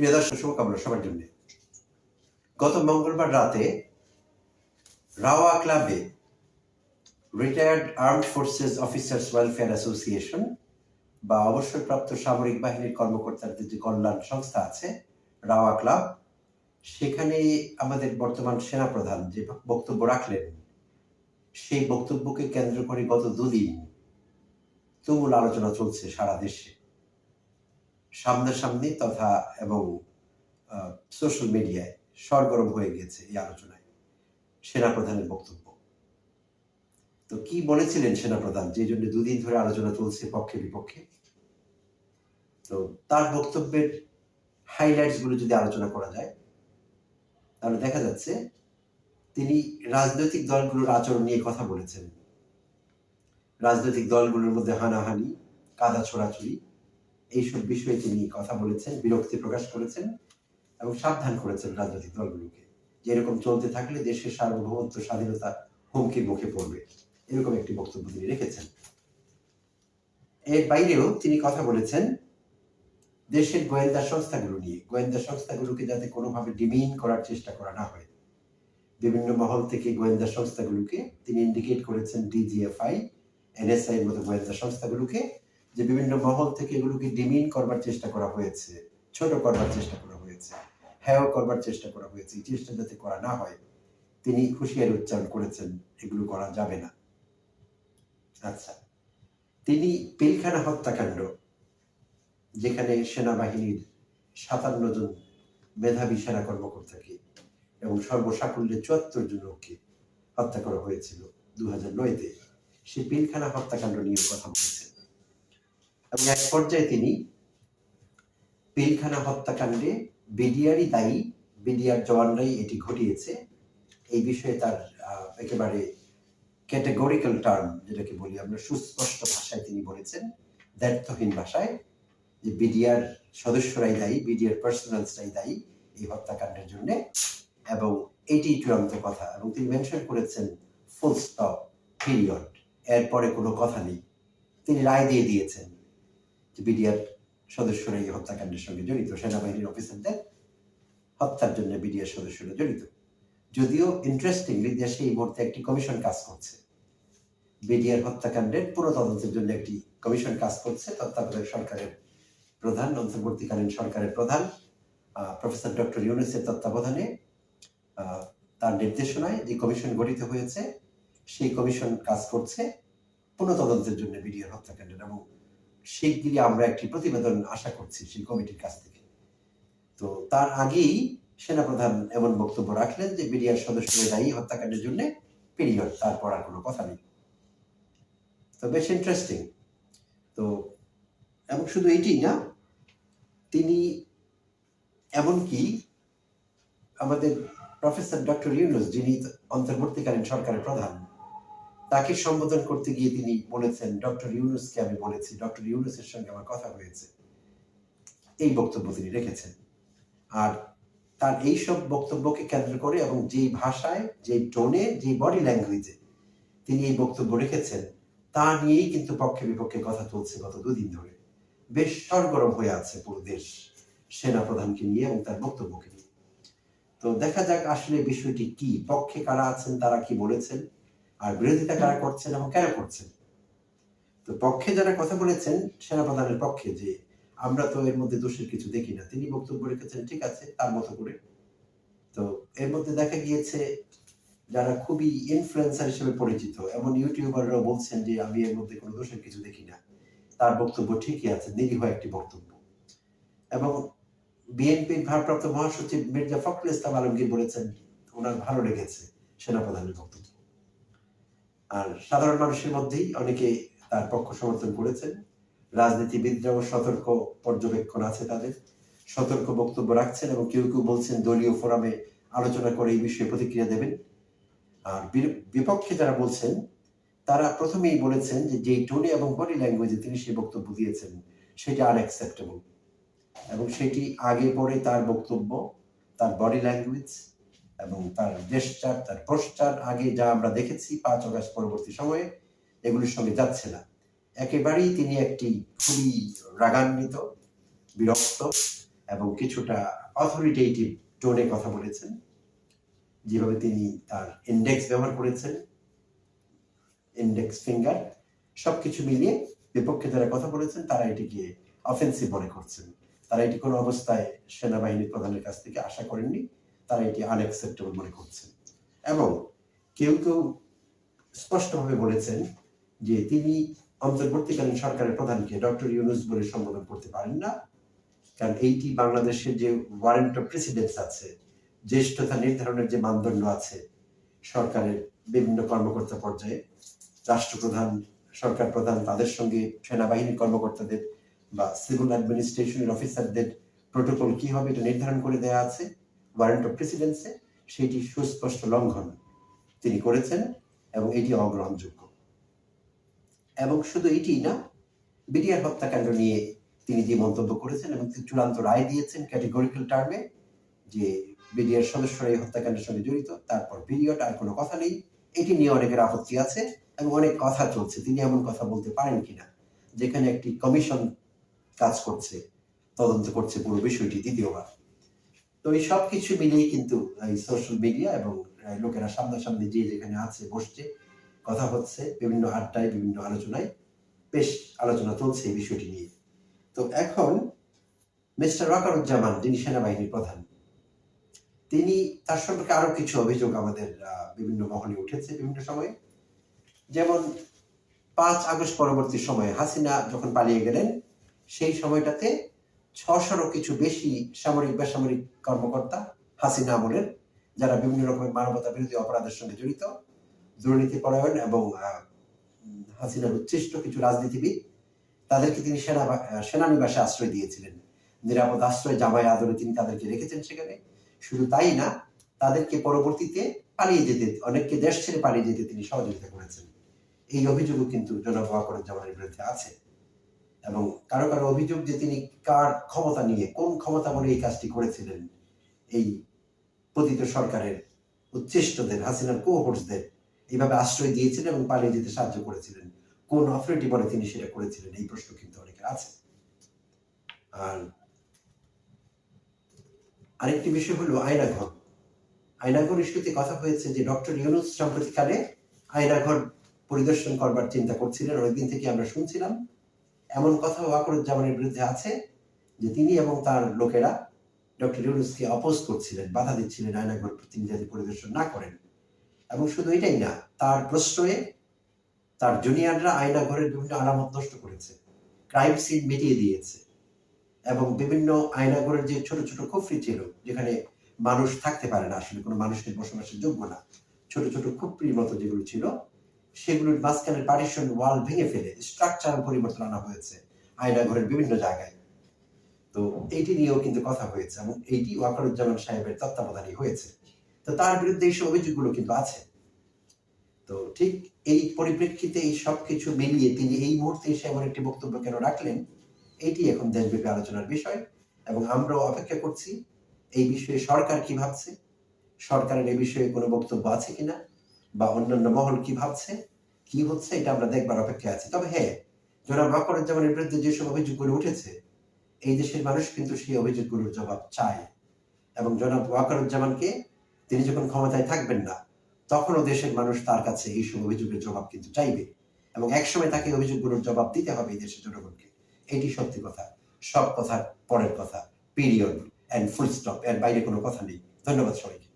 প্রিয় দর্শক, শুভকামনা সবার জন্য। গত মঙ্গলবার রাতে রাওয়া ক্লাবে retired armed forces officers welfare association বা অবসরপ্রাপ্ত সামরিক বাহিনীর কর্মকর্তাদের যে কল্যাণ সংস্থা আছে, রাওয়া ক্লাব সেখানে আমাদের বর্তমান সেনাপ্রধান যে বক্তব্য রাখলেন, সেই বক্তব্যকে কেন্দ্র করে গত দুদিন তুমুল আলোচনা চলছে সারা দেশে। সামনাসামনি তথা এবং সোশ্যাল মিডিয়ায় সরগরম হয়ে গিয়েছে এই আলোচনায়। সেনাপ্রধানের বক্তব্য। তো কি বলেছিলেন সেনাপ্রধান যে জন্য দুদিন ধরে আলোচনা চলছে পক্ষে বিপক্ষে? তো তার বক্তব্যের হাইলাইটসগুলো যদি আলোচনা করা যায়, তাহলে দেখা যাচ্ছে তিনি রাজনৈতিক দলগুলোর আচরণ নিয়ে কথা বলেছেন। রাজনৈতিক দলগুলোর মধ্যে হানাহানি, কাদা ছোড়াছুড়ি এইসব বিষয়ে তিনি কথা বলেছেন, বিরক্তি প্রকাশ করেছেন এবং সাবধান করেছেন রাজনৈতিক দলগুলোকে। যে এরকম চলতে থাকলে দেশের সার্বভৌমত্ব, স্বাধীনতা হুমকির মুখে পড়বে। এরকম একটি বক্তব্য তিনি রেখেছেন। এর বাইরেও তিনি কথা বলেছেন, দেশের গোয়েন্দা সংস্থাগুলো নিয়ে। গোয়েন্দা সংস্থাগুলোকে যাতে কোনোভাবে ডিমিন করার চেষ্টা করা না হয়। বিভিন্ন মহল থেকে গোয়েন্দা সংস্থাগুলোকে তিনি ইন্ডিকেট করেছেন, ডিজিএফআই এনএসআই এর মতো গোয়েন্দা সংস্থাগুলোকে যে বিভিন্ন মহল থেকে এগুলোকে ডিমিন করবার চেষ্টা করা হয়েছে, ছোট করবার চেষ্টা করা হয়েছে হ্যাঁ করবার চেষ্টা করা হয়েছে চেষ্টা যাতে করা না হয়, তিনি হুঁশিয়ারি উচ্চারণ করেছেন, এগুলো করা যাবে না। আচ্ছা তিনি পিলখানা হত্যাকাণ্ড, যেখানে সেনাবাহিনীর সাতান্ন জন মেধাবী সেনা কর্মকর্তাকে এবং সর্বসাকুল্যে চুয়াত্তর জন লোককে হত্যা করা হয়েছিল দু হাজার নয়তে। সেই পিলখানা হত্যাকাণ্ড নিয়ে কথা বলেছেন। এবং এক পর্যায়ে তিনি পিলখানা হত্যাকাণ্ডে বিডিআরই দায়ী, বিডিআর জওয়ানরাই এটি ঘটিয়েছে। এই বিষয়ে তার একেবারে ক্যাটেগরিক্যাল টার্ম যেটাকে বলি আমরা, সুস্পষ্ট ভাষায় তিনি বলেছেন, দ্ব্যর্থহীন ভাষায় যে বিডিআর সদস্যরাই দায়ী, বিডিআর পার্সোনালসরাই দায়ী এই হত্যাকাণ্ডের জন্য। এবং এটি চূড়ান্ত কথা এবং তিনি মেনশন করেছেন ফুল স্টপ পিরিয়ড এরপরে কোনো কথা নেই। তিনি রায় দিয়ে দিয়েছেন। বিডিআর সদস্যরা এই হত্যাকাণ্ডের সঙ্গে জড়িত। সেনাবাহিনীর অফিসারদের হত্যার জন্য বিডিআর সদস্যরা জড়িত। যদিও ইন্টারেস্টিংলি দেশে এই মুহূর্তে একটি কমিশন কাজ করছে। বিডিআর হত্যাকাণ্ডের পুরো তদন্তের জন্য একটি কমিশন কাজ করছে। তত্ত্বাবধায়ক সরকারের প্রধান, অন্তর্বর্তীকালীন সরকারের প্রধান প্রফেসর ডক্টর ইউনুসের তত্ত্বাবধানে তার নির্দেশনায় যে কমিশন গঠিত হয়েছে, সেই কমিশন কাজ করছে। পুনঃ তদন্তের জন্য বিডিআর হত্যাকাণ্ডের এবং শিগগিরই আমরা একটি প্রতিবেদন আশা করছি সেই কমিটির কাছ থেকে। তো তার আগেই সেনাপ্রধান এমন বক্তব্য রাখলেন যে বিডিআর সদস্যরা দায়ী হত্যাকাণ্ডের জন্য পিরিয়ড, তারপর আর কোনো কথা নেই। তো বেশ ইন্টারেস্টিং তো এবং শুধু এটি না, তিনি এমনকি আমাদের প্রফেসর ডক্টর ইউনুস যিনি অন্তর্বর্তীকালীন সরকারের প্রধান তাকে সম্বোধন করতে গিয়ে তিনি বলেছেন, ডক্টর ইউনুসকে আমি বলেছি, ডক্টর ইউনুসের সঙ্গে আমার কথা হয়েছে। এই বক্তব্য তিনি রেখেছেন। আর তার এইসব বক্তব্যকে কেন্দ্র করে এবং যেই ভাষায়, যেই টোনে যেই বডি ল্যাঙ্গুয়েজে তিনি এই বক্তব্য রেখেছেন, তা নিয়েই কিন্তু পক্ষে বিপক্ষে কথা চলছে গত দুদিন ধরে। বেশ সরগরম হয়ে আছে পুরো দেশ সেনা প্রধানকে নিয়ে এবং তার বক্তব্যকে নিয়ে। তো দেখা যাক আসলে বিষয়টি কি, পক্ষে কারা আছেন, তারা কি বলেছেন আর বিরোধিতা কারা করছেন এবং কেন করছেন? তো পক্ষে যারা কথা বলেছেন, সেনাপ্রধানের পক্ষে যে আমরা তো এর মধ্যে দোষের কিছু দেখি না। তিনি বক্তব্য রেখেছেন, ঠিক আছে, তার মতো করে। তো এর মধ্যে দেখা গিয়েছে যারা খুবই ইনফ্লুয়েন্সার হিসেবে পরিচিত, এমন ইউটিউবাররাও বলছেন যে, আমি এর মধ্যে কোনো দোষের কিছু দেখি না। তার বক্তব্য ঠিকই আছে, নিরীহ একটি বক্তব্য। এবং বিএনপির ভারপ্রাপ্ত মহাসচিব মির্জা ফখরুল ইসলাম আলমগীর বলেছেন, ওনার ভালো লেগেছে সেনাপ্রধানের বক্তব্য। আর সাধারণ মানুষের মধ্যেই অনেকে তার পক্ষ সমর্থন করেছেন। রাজনীতিবিদরাও সতর্ক পর্যবেক্ষণ আছে তাদের। সতর্ক বক্তব্য রাখছেন এবং কেউ কেউ বলছেন দলীয় ফোরামে আলোচনা করে এই বিষয়ে প্রতিক্রিয়া দেবেন। আর বিপক্ষে যারা বলছেন, তারা প্রথমেই বলেছেন যে যেই টোনে এবং বডি ল্যাঙ্গুয়েজে তিনি সেই বক্তব্য দিয়েছেন, সেটা আনএক্সেপ্টেবল এবং সেটি আগে পরে তার বক্তব্য, তার বডি ল্যাঙ্গুয়েজ এবং তার জেস্টার তার পোস্টার আগে যা আমরা দেখেছি পাঁচ অগাস্ট পরবর্তী সময়ে, এগুলির সঙ্গে যাচ্ছে না। একেবারেই তিনি একটি খুবই রাগান্বিত, বিরক্ত এবং কিছুটা অথরিটেটিভ টোনে কথা বলেছেন, যেভাবে তিনি তার ইন্ডেক্স ব্যবহার করেছেন ইন্ডেক্স ফিঙ্গার সবকিছু মিলিয়ে বিপক্ষে যারা কথা বলেছেন, তারা এটিকে অফেন্সিভ মনে করছেন। তারা এটি কোনো অবস্থায় সেনাবাহিনী প্রধানের কাছ থেকে আশা করেননি। তারা এটি আনএক্সেপ্টেবল মনে করছেন এবং কেউ কেউ স্পষ্টভাবে বলেছেন যে তিনি অন্তর্বর্তীকালীন সরকারের প্রধানকে ডক্টর ইউনুস বলে সম্বোধন করতে পারেন না। কারণ এইটি বাংলাদেশের যে ওয়ারেন্ট অফ প্রেসিডেন্স আছে, জ্যেষ্ঠতা নির্ধারণের যে মানদণ্ড আছে, সরকারের বিভিন্ন কর্মকর্তা পর্যায়ে, রাষ্ট্রপ্রধান, সরকার প্রধান তাদের সঙ্গে সেনাবাহিনীর কর্মকর্তাদের বা সিভিল অ্যাডমিনিস্ট্রেশনের অফিসারদের প্রোটোকল কি হবে এটা নির্ধারণ করে দেওয়া আছে। ওয়ারেন্ট অফ প্রেসিডেন্সে সেটি সুস্পষ্ট লঙ্ঘন তিনি করেছেন এবং এটি অগ্রহণযোগ্য। এবং শুধু এটি না, বিডিআর হত্যাকাণ্ড নিয়ে তিনি যে মন্তব্য করেছেন এবং তিনি চূড়ান্ত রায় দিয়েছেন ক্যাটেগরিক্যাল টার্মে যে বিডিআর সদস্যরা এই হত্যাকাণ্ডের সঙ্গে জড়িত, তারপর পিরিয়ড আর কোনো কথা নেই। এটি নিয়ে অনেকের আপত্তি আছে এবং অনেক কথা চলছে। তিনি এমন কথা বলতে পারেন কিনা? যেখানে একটি কমিশন কাজ করছে, তদন্ত করছে পুরো বিষয়টি দ্বিতীয়বার। তো এই সব কিছু মিলিয়ে কিন্তু, এই সোশ্যাল মিডিয়া এবং লোকেরা সামনাসামনি যে যেখানে আছে, বসছে, কথা হচ্ছে, বিভিন্ন আড্ডায়, বিভিন্ন আলোচনায়, বেশ আলোচনা চলছে এই বিষয়টি নিয়ে। তো এখন মিস্টার ওয়াকারুজ্জামান, যিনি সেনাবাহিনীর প্রধান, তিনি তার সম্পর্কে আরও কিছু অভিযোগ আমাদের বিভিন্ন মহলে উঠেছে বিভিন্ন সময়ে। যেমন পাঁচ আগস্ট পরবর্তী সময়ে হাসিনা যখন পালিয়ে গেলেন, সেই সময়টাতে ছশোরও কিছু বেশি সামরিক, বেসামরিক কর্মকর্তা হাসিনা আমলের যারা বিভিন্ন রকমের মানবতা বিরোধী অপরাধের সঙ্গে জড়িত, দুর্নীতি পরায়ণ এবং হাসিনার উচ্ছিষ্ট কিছু রাজনীতিবিদ, তাদেরকে তিনি সেনা, সেনানিবাসে আশ্রয় দিয়েছিলেন। নিরাপদ আশ্রয় জামাই আদরে তিনি তাদেরকে রেখেছেন সেখানে। শুধু তাই না, তাদেরকে পরবর্তীতে পালিয়ে যেতে, অনেককে দেশ ছেড়ে পালিয়ে যেতে তিনি সহযোগিতা করেছেন। এই অভিযোগও কিন্তু জনাব ওয়াকরুজ্জামানের বিরুদ্ধে আছে। এবং কারও কারও অভিযোগ যে তিনি কার ক্ষমতা নিয়ে, কোন ক্ষমতা বলে এই কাজটি করেছিলেন, এই পতিত সরকারের উচ্ছিষ্টদের, হাসিনার কোহোর্সদের এইভাবে আশ্রয় দিয়েছিলেন এবং পালিয়ে যেতে সাহায্য করেছিলেন। কোন অথরিটি বলে তিনি সেটা করেছিলেন? এই প্রশ্ন কিন্তু অনেকের আছে। আর আরেকটি বিষয় হলো আয়নাঘর। আয়নাঘর ইস্যুতে কথা হয়েছে যে ডক্টর ইউনুস সাম্প্রতিককালে আয়নাঘর পরিদর্শন করবার চিন্তা করছিলেন। অনেকদিন থেকে আমরা শুনছিলাম এমন কথা ওয়াকরুজ্জামানের বিরুদ্ধে আছে যে তিনি এবং তার লোকেরা ডক্টর ইউনুসকে অপোজ করছিলেন, বাধা দিচ্ছিলেন আয়নাঘর তিনি যাতে পরিদর্শন না করেন। এবং শুধু এটাই না, তার প্রশ্রয়ে তার জুনিয়ররা আয়নাঘরের বিভিন্ন আলামত নষ্ট করেছে, ক্রাইম সিন মিটিয়ে দিয়েছে এবং বিভিন্ন আয়নাঘরের যে ছোট ছোট খুফরি ছিল, যেখানে মানুষ থাকতে পারে না, আসলে কোনো মানুষের বসবাসের যোগ্য না, ছোট ছোট খুপড়ির মতো যেগুলো ছিল সেগুলোর মাঝখানের পার্টিশন ওয়াল ভেঙে ফেলে স্ট্রাকচারাল পরিবর্তন আনা হয়েছে আয়নাঘরের বিভিন্ন জায়গায়। তো এইটি নিয়েও কিন্তু কথা হয়েছে এবং এইটি ওয়াকারুজ্জামান সাহেবের তত্ত্বাবধানে হয়েছে। তো তার বিরুদ্ধে এইসব অভিযোগগুলো কিন্তু আছে। তো ঠিক এই পরিপ্রেক্ষিতে এই সব কিছু মিলিয়ে তিনি এই মুহূর্তে এসে এমন একটি বক্তব্য কেন রাখলেন এটি এখন দেশব্যাপী আলোচনার বিষয় এবং আমরাও অপেক্ষা করছি এই বিষয়ে সরকার কি ভাবছে, সরকারের এই বিষয়ে কোনো বক্তব্য আছে কিনা বা অন্যান্য মহল কি ভাবছে কি হচ্ছে এটা আমরা দেখবার অপেক্ষা আছি। তবে হ্যাঁ জনাব ওয়াকারুজ্জামানের বিরুদ্ধে যেসব অভিযোগগুলো উঠেছে, এই দেশের মানুষ কিন্তু সেই অভিযোগগুলোর জবাব চায়। এবং জনাব ওয়াকারুজ্জামানকে তিনি যখন ক্ষমতায় থাকবেন না, তখনও দেশের মানুষ তার কাছে এইসব অভিযোগের জবাব কিন্তু চাইবে। এবং একসময় তাকে অভিযোগগুলোর জবাব দিতে হবে এই দেশের জনগণকে। এটি সত্যি কথা। সব কথার পরের কথা পিরিয়ড অ্যান্ড ফুল স্টপ এর বাইরে কোনো কথা নেই। ধন্যবাদ সবাইকে।